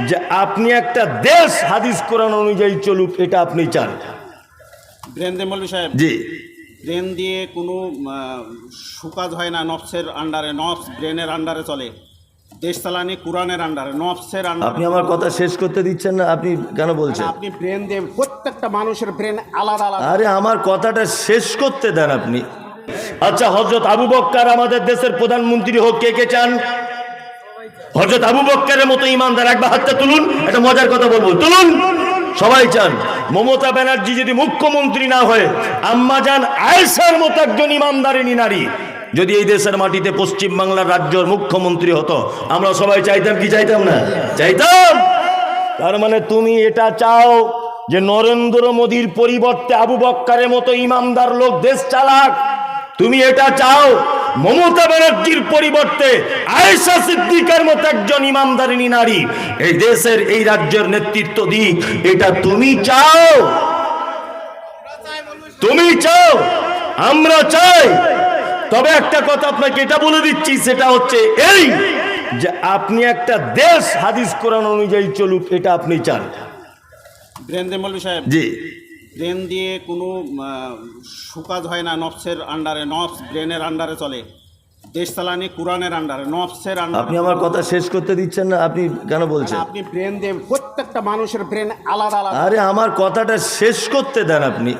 যে আপনি একটা দেশ হাদিস কোরআন অনুযায়ী চলুক এটা আপনি চান। সাহেব জি। ব্রেন দিয়ে কোনো সুকাজ হয় না নফসের আন্ডারে নফস ব্রেনের আন্ডারে চলে। দেশ চালানি কোরআনের আন্ডারে নফসের আপনি আমার কথা শেষ করতে দিচ্ছেন না আপনি কেন বলছেন? আপনি ব্রেন দিয়ে প্রত্যেকটা মানুষের ব্রেন আলাদা আলাদা। আরে আমার কথাটা শেষ করতে দেন আপনি। আচ্ছা হজরত আবু বক্কার আমাদের দেশের প্রধানমন্ত্রী হোক কে কে চান? হজরত আবু বক্কারের মতো ইমানদার একবার হাতটা তুলুন, একটা মজার কথা বলব। তুলুন! সবাই চান, মমতা ব্যানার্জি যদি মুখ্যমন্ত্রী না হয়, আম্মা যান আয়েশার মতো একজন ইমানদারিনী নারী। যদি এই দেশের মাটিতে পশ্চিম বাংলার রাজ্যের মুখ্যমন্ত্রী হতো, আমরা সবাই চাইতাম কি চাইতাম না? চাইতাম! তার মানে তুমি এটা চাও যে নরেন্দ্র মোদীর পরিবর্তে আবু বক্কারের মতো ইমামদার লোক দেশ চালাক? তুমি এটা চাও মমতা ব্যানার্জির পরিবর্তে আয়েশা সিদ্দিকার মতো একজন ইমামদারিনী নারী এই দেশের এই রাজ্যের নেতৃত্ব দিক এটা তুমি চাও? তুমি চাও? আমরা চাই। তবে একটা কথা আপনাকে এটা বলে দিচ্ছি সেটা হচ্ছে এই যে আপনি একটা দেশ হাদিস কোরআন অনুযায়ী চলুক এটা আপনি চান। ব্রেন দিয়ে সাহেব। জি। ব্রেন দিয়ে কোনো সুকাজ হয় না নফসের আন্ডারে নফস ব্রেনের আন্ডারে চলে। দেশ চালানি কোরআনের আন্ডারে নফসের আপনি আমার কথা শেষ করতে দিচ্ছেন না আপনি কেন বলছেন? আপনি ব্রেন দিয়ে প্রত্যেকটা মানুষের ব্রেন আলাদা আলাদা। আরে আমার কথাটা শেষ করতে দেন আপনি।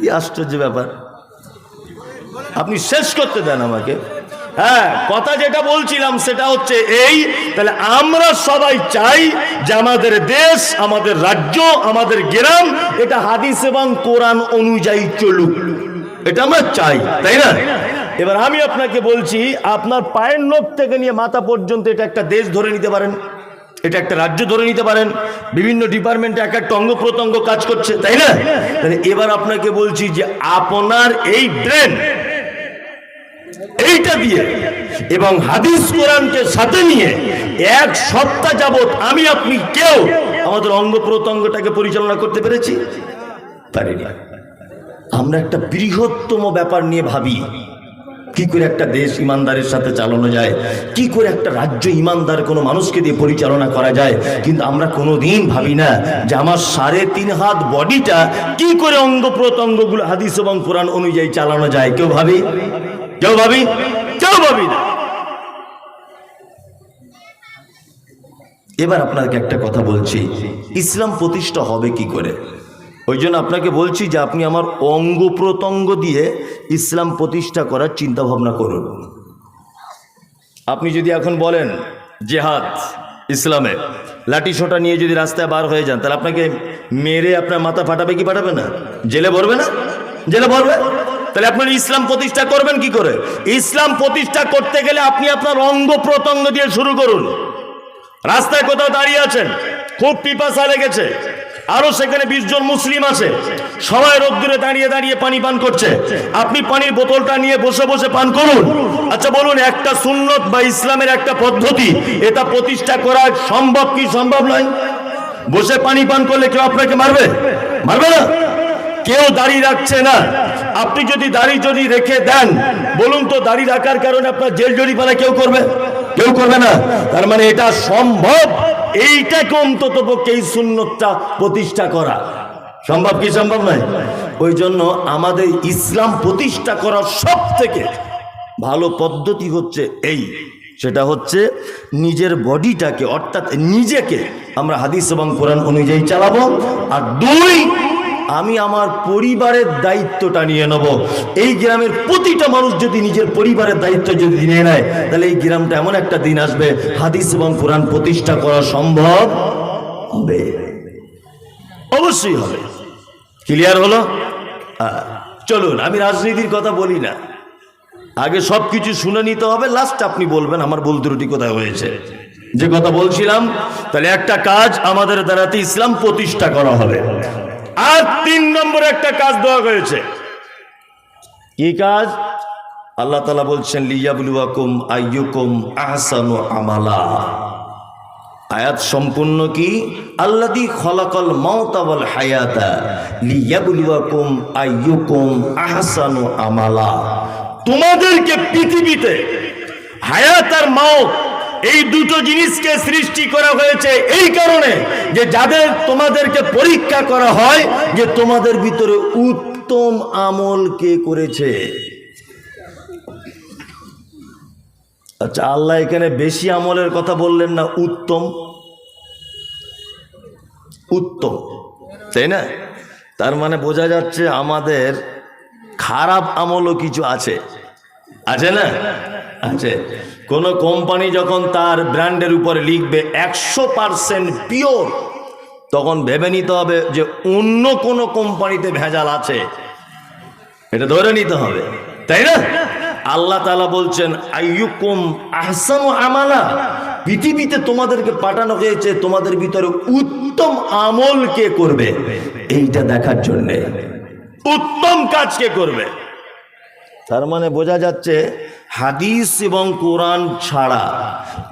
কি আশ্চর্য ব্যাপার। আপনি শেষ করতে দেন আমাকে। হ্যাঁ কথা যেটা বলছিলাম সেটা হচ্ছে এই, তাহলে আমরা সবাই চাই যে আমাদের দেশ, আমাদের রাজ্য, আমাদের গ্রাম, এটা হাদিস এবং কোরআন অনুযায়ী চলুক। এটা আমরা চাই, তাই না? এবার আমি আপনাকে বলছি, আপনার পায়ের নখ থেকে নিয়ে মাথা পর্যন্ত এটা একটা দেশ ধরে নিতে পারেন, এটা একটা রাজ্য ধরে নিতে পারেন, বিভিন্ন ডিপার্টমেন্টে এক একটা অঙ্গ প্রত্যঙ্গ কাজ করছে, তাই না? তাহলে এবার আপনাকে বলছি যে আপনার এই ব্রেন এইটা দিয়ে। এবং হাদিস কোরআনকে সাথে নিয়ে এক সপ্তাহ যাবৎ আমি, আপনি, কেউ আমাদের অঙ্গ প্রত্যঙ্গটাকে পরিচালনা করতে পেরেছি? পারিনি আমরা একটা বৃহত্তম ব্যাপার নিয়ে ভাবি, কি করে একটা দেশ ইমানদারের সাথে চালানো যায়, কি করে একটা রাজ্য ইমানদার কোনো মানুষকে দিয়ে পরিচালনা করা যায়, কিন্তু আমরা কোনোদিন ভাবি না যে আমার সাড়ে তিন হাত বডিটা কি করে অঙ্গ প্রত্যঙ্গগুলো হাদিস এবং কোরআন অনুযায়ী চালানো যায়। কেউ ভাবি? কেউ ভাবি কেউ ভাবি। না এবার আপনাকে একটা কথা বলছি, ইসলাম প্রতিষ্ঠা হবে কি করে? ওই জন্য আপনাকে বলছি যে আপনি আমার অঙ্গ প্রত্যঙ্গ দিয়ে ইসলাম প্রতিষ্ঠা করার চিন্তা ভাবনা করুন। আপনি যদি এখন বলেন, জেহাদ ইসলামে, লাঠি সোটা নিয়ে যদি রাস্তায় বার হয়ে যান, তাহলে আপনাকে মেরে আপনার মাথা ফাটাবে কি ফাটাবে না? জেলে ভরবে না? জেলে ভরবে? তাহলে আপনার ইসলাম প্রতিষ্ঠা করবেন কি করে? ইসলাম প্রতিষ্ঠা করতে গেলে আপনি আপনার অঙ্গ প্রত্যঙ্গ দিয়ে শুরু করুন। রাস্তায় কোথাও দাঁড়িয়ে আছেন, খুব পিপাসা লেগেছে, আরও সেখানে বিশ জন মুসলিম আছে, সবাই রোদ্দুরে দাঁড়িয়ে দাঁড়িয়ে পানি পান করছে। আপনি পানির বোতলটা নিয়ে বসে বসে পান করুন। আচ্ছা বলুন, একটা সুন্নত বা ইসলামের একটা পদ্ধতি, এটা প্রতিষ্ঠা করা সম্ভব কি সম্ভব নয়? বসে পানি পান করলে কেউ আপনাকে মারবে? মারবে না? কেউ দাঁড়িয়ে রাখছে না। আপনি যদি দাড়ি যদি রেখে দেন, বলুন তো দাড়ি রাখার কারণে আপনার জেল জরিপানা কেউ করবে? কেউ করবে না। তার মানে এটা সম্ভব। এইটাকে অন্তত পক্ষে এই সুন্নতটা প্রতিষ্ঠা করা। সম্ভব কি সম্ভব নয়? ওই জন্য আমাদের ইসলাম প্রতিষ্ঠা করার সব থেকে ভালো পদ্ধতি হচ্ছে এই। সেটা হচ্ছে নিজের বডিটাকে, অর্থাৎ নিজেকে আমরা হাদিস এবং কোরআন অনুযায়ী চালাবো, আর দুই আমি আমার পরিবারের দায়িত্বটা নিয়ে নেব। এই গ্রামের প্রতিটা মানুষ যদি নিজের পরিবারের দায়িত্ব যদি নিয়ে নেয়, তাহলে এই গ্রামটা এমন একটা দিন আসবে, হাদিস এবং কোরআন প্রতিষ্ঠা করা সম্ভব হবে। অবশ্যই হবে। ক্লিয়ার হলো? চলুন, আমি রাজনীতির কথা বলি না। আগে সব কিছু শুনে নিতে হবে লাস্ট আপনি বলবেন, আমার ভুল ত্রুটি কোথায় হয়েছে? যে কথা বলছিলাম, তাহলে একটা কাজ আমাদের দ্বারাতে ইসলাম প্রতিষ্ঠা করা হবে। আর তিন নম্বর একটা কাজ দেওয়া হয়েছে। কি কাজ? আল্লাহ তালা বলছেন লিয়াবুলুয়াকুম আইয়ুকুম আহসানু আমালা। আয়াত সম্পূর্ণ কি? আল্লাদি খলাকল মাওতাবল হায়াতা। লিয়াবুলুয়াকুম আইয়ুকুম আহসানু আমালা। তোমাদেরকে পৃথিবীতে হায়াত আর মাউত এই দুটো জিনিসকে সৃষ্টি করা হয়েছে এই কারণে যে যাদের তোমাদেরকে পরীক্ষা করা হয়, যে তোমাদের ভিতরে উত্তম আমল কে করেছে? আচ্ছা আল্লাহ এখানে বেশি আমলের কথা বললেন না, উত্তম। উত্তম, তাই না? তার মানে বোঝা যাচ্ছে আমাদের খারাপ আমলও কিছু আছে। আছে না? আছে। কোন কোম্পানি যখন তার ব্র্যান্ডের উপরে লিখবে একশো পারসেন্ট পিওর তখন ভেবে নিতে হবে যে অন্য কোনো কোম্পানিতে ভেজাল আছে। এটা ধরে নিতে হবে। তাই না? আল্লাহ তালা বলছেন, আইয়ুকুম আহসান আমালা। পৃথিবীতে তোমাদেরকে পাঠানো হয়েছে, তোমাদের ভিতরে উত্তম আমল কে করবে? এইটা দেখার জন্যে। উত্তম কাজ কে করবে? তার মানে বোঝা যাচ্ছে হাদিস এবং কোরআন ছাড়া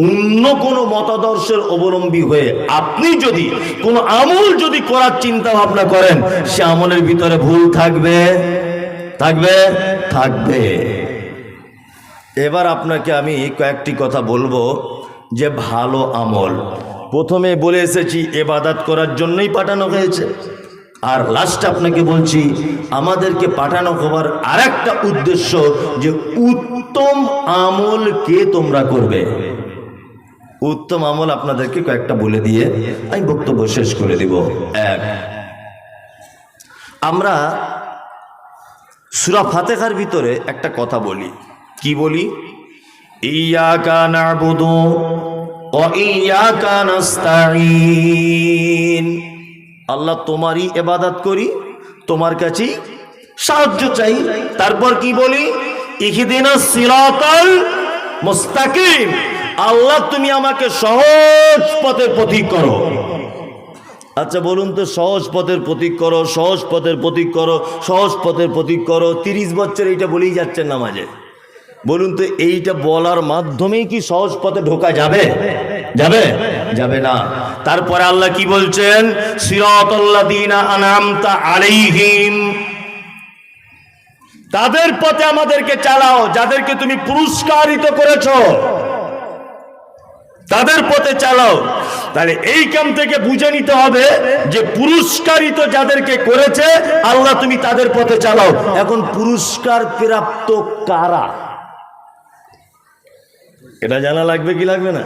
অন্য কোনো মতাদর্শের অবলম্বী হয়ে আপনি যদি কোনো আমল যদি করার চিন্তা ভাবনা করেন, সে আমলের ভিতরে ভুল থাকবে। থাকবে? থাকবে। এবার আপনাকে আমি কয়েকটি কথা বলব যে ভালো আমল। প্রথমে বলে এসেছি এবাদাত করার জন্যই পাঠানো হয়েছে। আর লাস্ট আপনাকে বলছি, আমাদেরকে পাঠানো হবার আর একটা উদ্দেশ্য যে উত্তম আমল কে তোমরা করবে? উত্তম আমল আপনাদেরকে কয়েকটা বলে দিয়ে আমি বক্তব্য শেষ করে দিব। এক, আমরা সুরা ফাতেহার ভিতরে একটা কথা বলি। কি বলি? নাস্তাইন আল্লাহ তোমারই এবাদাত করি, তোমার কাছেই সাহায্য চাই। তারপর কি বলি? মুস্তাকিম। আল্লাহ, তুমি আমাকে সহজ পথে প্রতীক করো। আচ্ছা বলুন তো, সহজ পথের প্রতীক করো, সহজ পথের প্রতীক করো, সহজ পথের প্রতীক করো। তিরিশ বছর এইটা বলেই যাচ্ছেন না মাঝে বলুন তো, এইটা বলার মাধ্যমেই কি সহজ পথে ঢোকা যাবে? যাবে? যাবে না। তারপরে আল্লাহ কি বলছেন? সিরাতাল্লাযীনা আনআমতা আলাইহিম। তাদের পথে আমাদেরকে চালাও, যাদেরকে তুমি পুরস্কারিত করেছ। তাদের পথে চালাও। তাহলে এই কাম থেকে বুঝে নিতে হবে যে পুরস্কারিত যাদেরকে করেছে, আল্লাহ তুমি তাদের পথে চালাও। এখন পুরস্কার প্রাপ্ত কারা? এটা জানা লাগবে কি লাগবে না?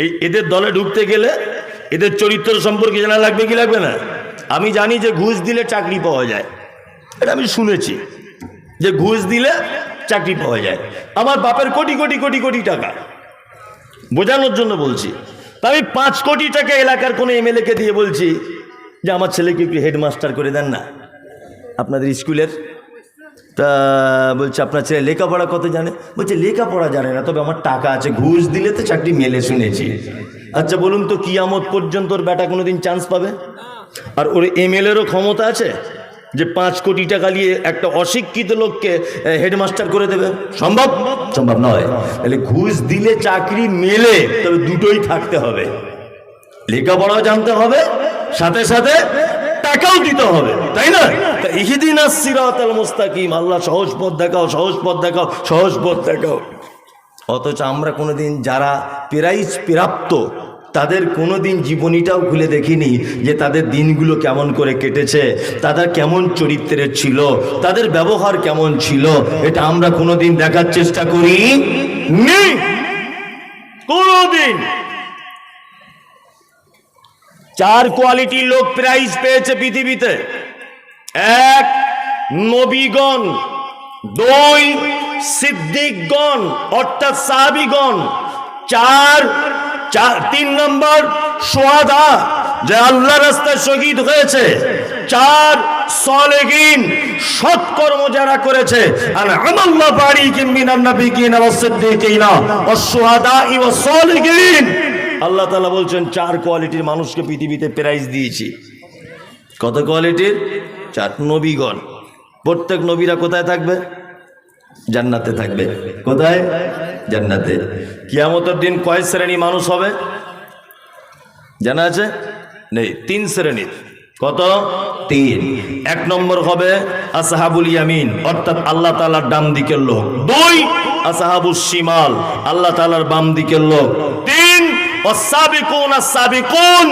এই এদের দলে ঢুকতে গেলে এদের চরিত্র সম্পর্কে জানা লাগবে কি লাগবে না? আমি জানি যে ঘুষ দিলে চাকরি পাওয়া যায়। এটা আমি শুনেছি। যে ঘুষ দিলে চাকরি পাওয়া যায়। আমার বাপের কোটি কোটি কোটি কোটি টাকা। বোঝানোর জন্য বলছি। তা আমি পাঁচ কোটি টাকা এলাকার কোনো এমএলএকে দিয়ে বলছি যে আমার ছেলেকে একটু হেডমাস্টার করে দেন না। আপনাদের স্কুলের? তা বলছে, আপনার ছেলে লেখাপড়া কত জানে? বলছে, লেখাপড়া জানে না, তবে আমার টাকা আছে। ঘুষ দিলে তো চাকরি মেলে শুনেছি। আচ্ছা বলুন তো, কিয়ামত পর্যন্ত ওর বেটা কোনোদিন চান্স পাবে? আর ওর এমএলএরও ক্ষমতা আছে? যে পাঁচ কোটি টাকা নিয়ে একটা অশিক্ষিত লোককে হেডমাস্টার করে দেবে? সম্ভব? সম্ভব নয়। তাহলে ঘুষ দিলে চাকরি মেলে, তবে দুটোই থাকতে হবে। লেখাপড়াও জানতে হবে, সাথে সাথে টাকাও দিতে হবে, তাই না? ইহিদিন সিরাতাল মুস্তাকিম, আল্লাহ সহজ পথ দেখাও, সহজ পথ দেখাও, সহজ পথ দেখাও। অথচ আমরা কোনোদিন যারা প্রাইজ প্রাপ্ত তাদের কোনোদিন জীবনীটাও খুলে দেখিনি যে তাদের দিনগুলো কেমন করে কেটেছে, তাদের কেমন চরিত্রের ছিল, তাদের ব্যবহার কেমন ছিল, এটা আমরা কোনোদিন দেখার চেষ্টা করি নি। কোনোদিন। চার কোয়ালিটির লোক প্রাইজ পেয়েছে পৃথিবীতে। এক নবীগণ, দুই সিদ্দিকগণ, অর্থাৎ সাহাবিগণ, চার চার, তিন নম্বর সোয়াদা, যে আল্লাহ রাস্তায় শহীদ হয়েছে। চার সলেগিন সৎকর্ম যারা করেছে। আর আমাল্লাহ বাড়ি কিমিনান নবিকিন ওয়াস সিদ্দিকিন। ওয়াস শুহাদা ওয়াস সলিহিন। আল্লাহ তাআলা বলছেন, চার কোয়ালিটির মানুষকে পৃথিবীতে প্রাইজ দিয়েছি। কত কোয়ালিটির? চার নবীগণ। প্রত্যেক নবীরা কোথায় থাকবে? জান্নাতে থাকবে। কোথায়? জান্নাতে। কিয়ামতের দিন কয় শ্রেণি মানুষ হবে? জানা আছে? নেই, তিন শ্রেণির কত? তিন। এক নম্বর হবে আসহাবুল ইয়ামিন, অর্থাৎ আল্লাহ তালার ডান দিকের লোক। দুই, আসহাবুস শিমাল, আল্লাহ তালার বাম দিকের লোক। তিন, অসাবিকুন আসাবিকুন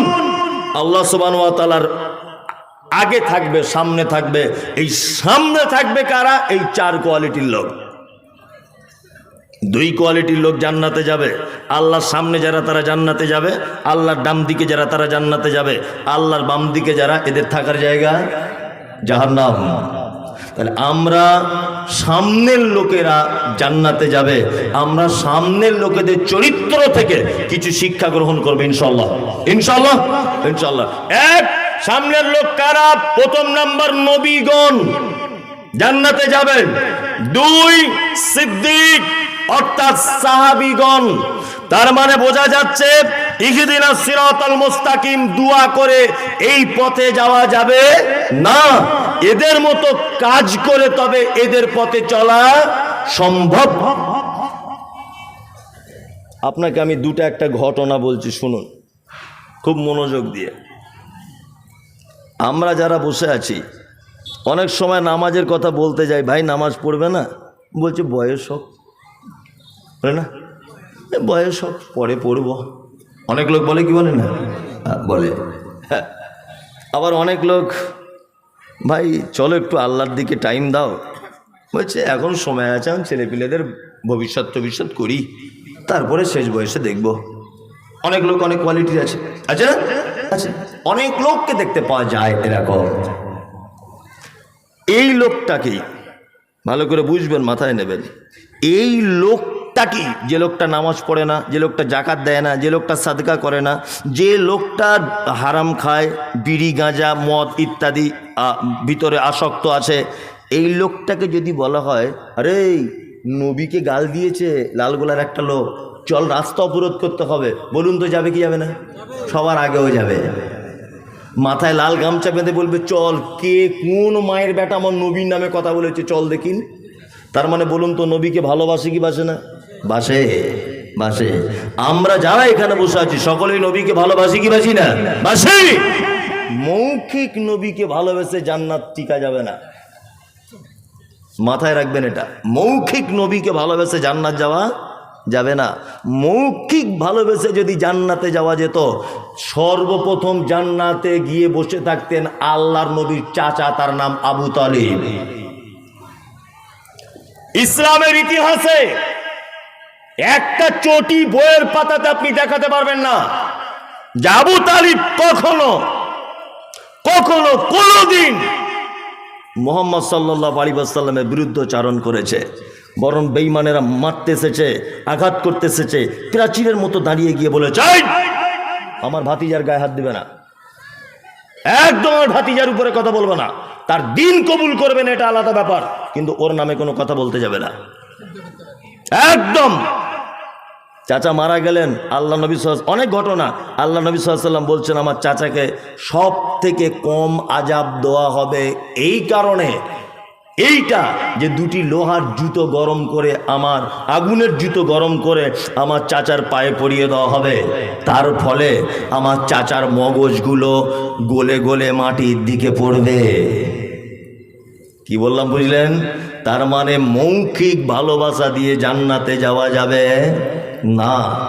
আল্লাহ সুবহানাহু ওয়া তাআলার আগে থাকবে, সামনে থাকবে। এই সামনে থাকবে কারা? এই চার কোয়ালিটির লোক। দুই কোয়ালিটির লোক জান্নাতে যাবে। আল্লাহর সামনে যারা তারা জান্নাতে যাবে, আল্লাহর ডান দিকে যারা তারা জান্নাতে যাবে, আল্লাহর বাম দিকে যারা এদের থাকার জায়গা জাহান্নাম। তাহলে আমরা সামনের লোকেরা জান্নাতে যাবে, আমরা সামনের লোকেদের চরিত্র থেকে কিছু শিক্ষা গ্রহণ করবে ইনশাল্লাহ ইনশাল্লাহ ইনশাল্লাহ এক, সামনের লোক কারা? প্রথম নাম্বার নবীগণ। জান্নাতে যাবেন। দুই, সিদ্দিক। অর্থাৎ সাহাবিগণ, তার মানে বোঝা যাচ্ছে ইহদিনা সিরাতাল মুস্তাকিম দোয়া করে এই পথে যাওয়া যাবে না। এদের মতো কাজ করে তবে এদের পথে চলা সম্ভব। আপনাকে আমি দুটো একটা ঘটনা বলছি, শুনুন। খুব মনোযোগ দিয়ে। আমরা যারা বসে আছি, অনেক সময় নামাজের কথা বলতে যাই, ভাই নামাজ পড়বে না? বলছে বয়স হোক। বলে না? বয়স হোক পরে পড়ব। অনেক লোক বলে কি বলে না? হ্যাঁ, বলে। হ্যাঁ। আবার অনেক লোক ভাই চলো একটু আল্লাহর দিকে টাইম দাও। বলছে এখন সময় আছে আমি ছেলেপিলেদের ভবিষ্যৎ ভবিষ্যৎ করি। তারপরে শেষ বয়সে দেখব। অনেক লোক অনেক কোয়ালিটির আছে। না? আছে। অনেক লোককে দেখতে পাওয়া যায় এরকম। এই লোকটাকেই ভালো করে বুঝবেন মাথায় নেবেন। এই লোকটাকে যে লোকটা নামাজ পড়ে না, যে লোকটা জাকাত দেয় না, যে লোকটা সাদকা করে না, যে লোকটা হারাম খায়, বিড়ি, গাঁজা, মদ ইত্যাদি ভিতরে আসক্ত আছে, এই লোকটাকে যদি বলা হয়, আরে, নবীকে গাল দিয়েছে লালগোলার একটা লোক, চল রাস্তা অবরোধ করতে হবে। বলুন তো যাবে কি যাবে না? সবার আগেও যাবে। মাথায় লাল গামছা বেঁধে বলবে, চল, কে কোন মায়ের বেটা আমার নবীর নামে কথা বলেছে, চল দেখিন। তার মানে বলুন তো নবীকে ভালোবাসে কি বাসে না? বাসে বাসে। আমরা যারা এখানে বসে আছি, সকলেই নবীকে ভালোবাসি কি বাসি না? বাসি! মৌখিক নবীকে ভালোবেসে জান্নাত টিকা যাবে না। মাথায় রাখবেন এটা। মৌখিক নবীকে ভালোবেসে জান্নাত যাওয়া যাবে না। মৌখিক ভালোবেসে যদি জান্নাতে যাওয়া যেত, সর্বপ্রথম জান্নাতে গিয়ে বসে থাকতেন আল্লাহর নবীর চাচা, তার নাম আবু তালিব। ইসলামের ইতিহাসে একটা চটি বইয়ের পাতাতে আপনি দেখাতে পারবেন না। যে আবু তালিব কখনো কখনো কোনোদিন মোহাম্মদ সাল্লাহ আলিবাসাল্লামের বিরুদ্ধ চারণ করেছে। বরং বেইমানেরা মারতে এসেছে আঘাত করতে এসেছে প্রাচীরের মতো দাঁড়িয়ে গিয়ে বলেছে "এই, আমার ভাতিজার গায়ে হাত দিবে না। একদম আমার ভাতিজার উপরে কথা বলবে না। তার দিন কবুল করবেন এটা আলাদা ব্যাপার। কিন্তু ওর নামে কোনো কথা বলতে যাবে না। একদম। চাচা মারা গেলেন, আল্লাহ নবী সাল্লাল্লাহু- অনেক ঘটনা। আল্লাহ নবী সাল্লাম বলছেন, আমার চাচাকে সব থেকে কম আজাব দেওয়া হবে এই কারণে, এইটা যে দুটি লোহার জুতো গরম করে, আমার আগুনের জুতো গরম করে আমার চাচার পায়ে পরিয়ে দেওয়া হবে। তার ফলে আমার চাচার মগজগুলো গলে গলে মাটির দিকে পড়বে। কি বললাম বুঝলেন? তার মানে মৌখিক ভালোবাসা দিয়ে জান্নাতে যাওয়া যাবে। না।